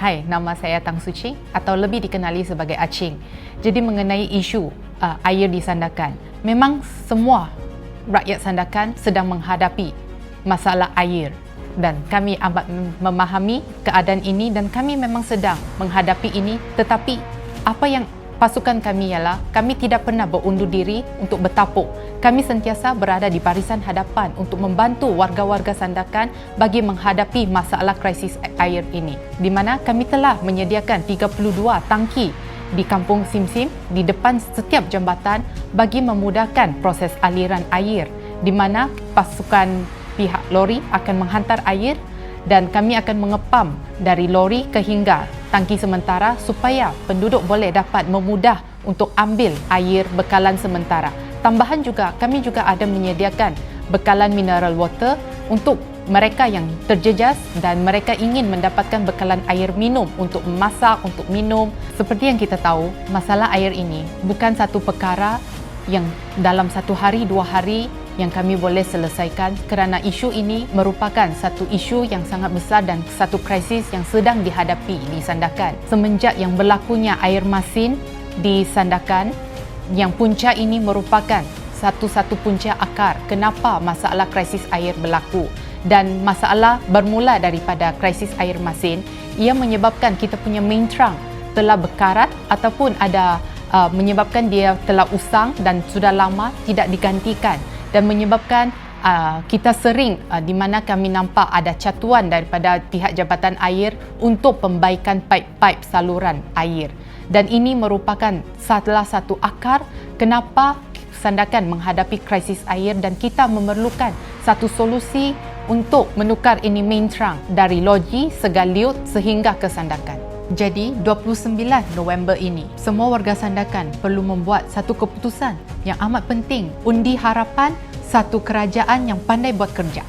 Hai, nama saya Tang Suci atau lebih dikenali sebagai Acing. Jadi mengenai isu uh, air di Sandakan, memang semua rakyat Sandakan sedang menghadapi masalah air dan kami amat memahami keadaan ini dan kami memang sedang menghadapi ini tetapi apa yang pasukan kami ialah kami tidak pernah berundur diri untuk bertapuk. Kami sentiasa berada di barisan hadapan untuk membantu warga-warga Sandakan bagi menghadapi masalah krisis air ini. Di mana kami telah menyediakan 32 tangki di kampung Simsim di depan setiap jambatan bagi memudahkan proses aliran air di mana pasukan pihak lori akan menghantar air dan kami akan mengepam dari lori ke hingga tangki sementara supaya penduduk boleh dapat memudah untuk ambil air bekalan sementara. Tambahan juga kami juga ada menyediakan bekalan mineral water untuk mereka yang terjejas dan mereka ingin mendapatkan bekalan air minum untuk memasak, untuk minum. Seperti yang kita tahu, masalah air ini bukan satu perkara yang dalam satu hari, dua hari yang kami boleh selesaikan kerana isu ini merupakan satu isu yang sangat besar dan satu krisis yang sedang dihadapi di Sandakan. Semenjak yang berlakunya air masin di Sandakan, yang punca ini merupakan satu-satu punca akar kenapa masalah krisis air berlaku dan masalah bermula daripada krisis air masin ia menyebabkan kita punya main trunk telah berkarat ataupun ada uh, menyebabkan dia telah usang dan sudah lama tidak digantikan dan menyebabkan uh, kita sering uh, di mana kami nampak ada catuan daripada pihak Jabatan Air untuk pembaikan paip-paip saluran air. Dan ini merupakan salah satu akar kenapa Sandakan menghadapi krisis air dan kita memerlukan satu solusi untuk menukar ini main trunk dari Loji, Segaliut sehingga ke Sandakan. Jadi 29 November ini semua warga Sandakan perlu membuat satu keputusan yang amat penting undi harapan satu kerajaan yang pandai buat kerja.